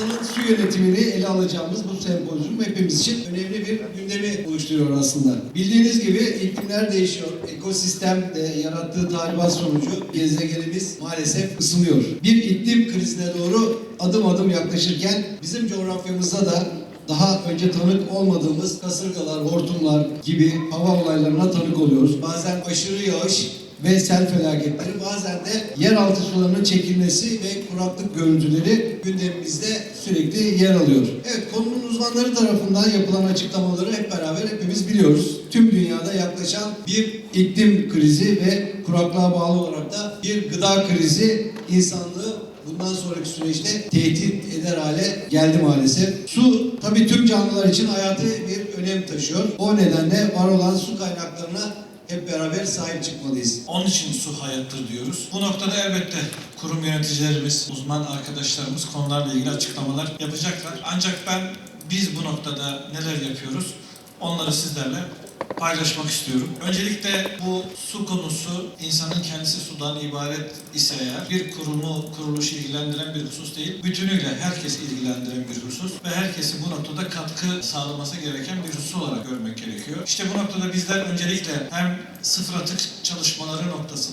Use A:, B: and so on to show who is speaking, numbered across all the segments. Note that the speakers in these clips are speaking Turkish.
A: Bursa'nın su yönetimini ele alacağımız bu sempozyum hepimiz için önemli bir gündemi oluşturuyor aslında. Bildiğiniz gibi iklimler değişiyor. Ekosistem de yarattığı tahribat sonucu gezegenimiz maalesef ısınıyor. Bir iklim krizine doğru adım adım yaklaşırken bizim coğrafyamızda da daha önce tanık olmadığımız kasırgalar, hortumlar gibi hava olaylarına tanık oluyoruz. Bazen aşırı yağış ve sel felaketleri bazen de yeraltı sularının çekilmesi ve kuraklık görüntüleri gündemimizde sürekli yer alıyor. Evet konunun uzmanları tarafından yapılan açıklamaları hep beraber hepimiz biliyoruz. Tüm dünyada yaklaşan bir iklim krizi ve kuraklığa bağlı olarak da bir gıda krizi insanlığı bundan sonraki süreçte tehdit eder hale geldi maalesef. Su tabii tüm canlılar için hayati bir önem taşıyor. O nedenle var olan su kaynaklarına hep beraber sahip çıkmalıyız.
B: Onun için su hayattır diyoruz. Bu noktada elbette kurum yöneticilerimiz, uzman arkadaşlarımız konularla ilgili açıklamalar yapacaklar. Ancak ben biz bu noktada neler yapıyoruz onları sizlerle paylaşmak istiyorum. Öncelikle bu su konusu insanın kendisi sudan ibaret ise eğer bir kurumu, kuruluşu ilgilendiren bir husus değil, bütünüyle herkes ilgilendiren bir husus ve herkesin bu noktada katkı sağlaması gereken bir husus olarak görmek gerekiyor. İşte bu noktada bizler öncelikle hem sıfır atık çalışmaları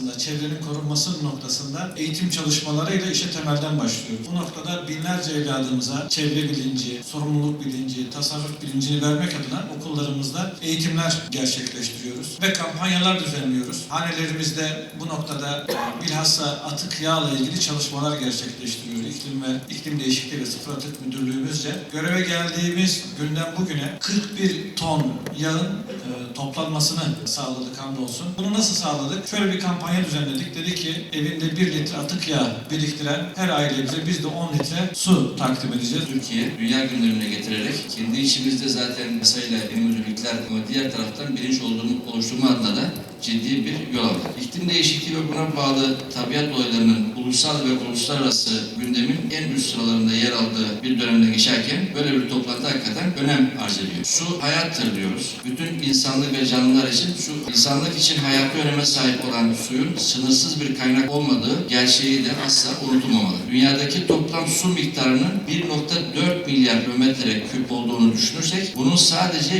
B: noktasında, çevrenin korunması noktasında eğitim çalışmalarıyla işe temelden başlıyoruz. Bu noktada binlerce evladımıza çevre bilinci, sorumluluk bilinci, tasarruf bilincini vermek adına okullarımızda eğitimler gerçekleştiriyoruz ve kampanyalar düzenliyoruz. Hanelerimizde bu noktada e, bilhassa atık yağla ilgili çalışmalar gerçekleştiriyor. İklim ve iklim değişikliği ve sıfır atık müdürlüğümüzce göreve geldiğimiz günden bugüne 41 ton yağın e, toplanmasını sağladık hamdolsun. Bunu nasıl sağladık? Şöyle bir kampanya düzenledik. Dedi ki evinde 1 litre atık yağ biriktiren her ailemize biz de 10 litre su takdim edeceğiz.
C: Türkiye dünya gündemine getirerek kendi içimizde zaten yasayla müdürlükler ama diğer taraftan bilinç olduğumu, oluşturma adına da ciddi bir yol aldı. İklim değişikliği ve buna bağlı tabiat olaylarının ulusal ve uluslararası gündemin en üst sıralarında yer aldığı bir dönemde geçerken böyle bir toplantı hakikaten önem arz ediyor. Su hayattır diyoruz. Bütün insanlık ve canlılar için su insanlık için hayati öneme sahip olan suyun sınırsız bir kaynak olmadığı gerçeği de asla unutulmamalı. Dünyadaki toplam su miktarının 1.4 milyar kilometre küp olduğunu düşünürsek bunun sadece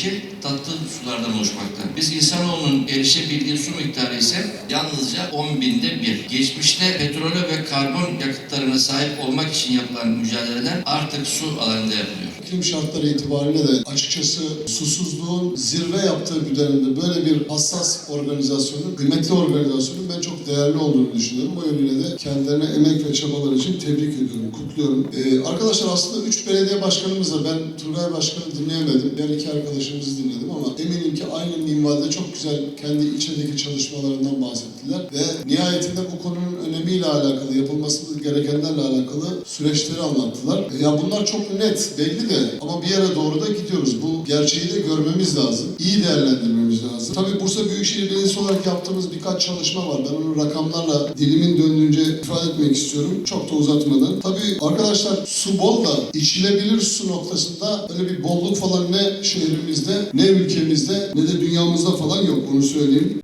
C: %2.5'i tatlı sulardan oluşmakta. Biz insanoğlunun erişebildiği su miktarı ise yalnızca 10 binde bir. Geçmişte petrole ve karbon yakıtlarına sahip olmak için yapılan mücadeleler artık su alanında yapılıyor.
D: İklim şartları itibariyle de açıkçası susuzluğun zirve yaptığı bir dönemde böyle bir hassas organizasyonun, kıymetli organizasyonun değerli olduğunu düşünüyorum. Bu yönüyle de kendilerine emek ve çabalar için tebrik ediyorum, kutluyorum. Ee, arkadaşlar aslında üç belediye başkanımızla ben Turgay Başkan'ı dinleyemedim. Diğer iki arkadaşımızı dinledim ama eminim ki aynı minvalde çok güzel kendi içindeki çalışmalarından bahsettiler. Ve nihayetinde bu konunun önemiyle alakalı, yapılması gerekenlerle alakalı süreçleri anlattılar. E, ya bunlar çok net, belli de ama bir yere doğru da gidiyoruz. Bu gerçeği de görmemiz lazım. İyi değerlendirmemiz lazım. Tabii Bursa Büyükşehir Belediyesi olarak yaptığımız birkaç çalışma var. Ben onu rakamlarla dilimin döndüğünce ifade etmek istiyorum. Çok da uzatmadan. Tabii arkadaşlar su bol da içilebilir su noktasında öyle bir bolluk falan ne şehrimizde ne ülkemizde ne de dünyamızda falan yok. Bunu söyleyeyim.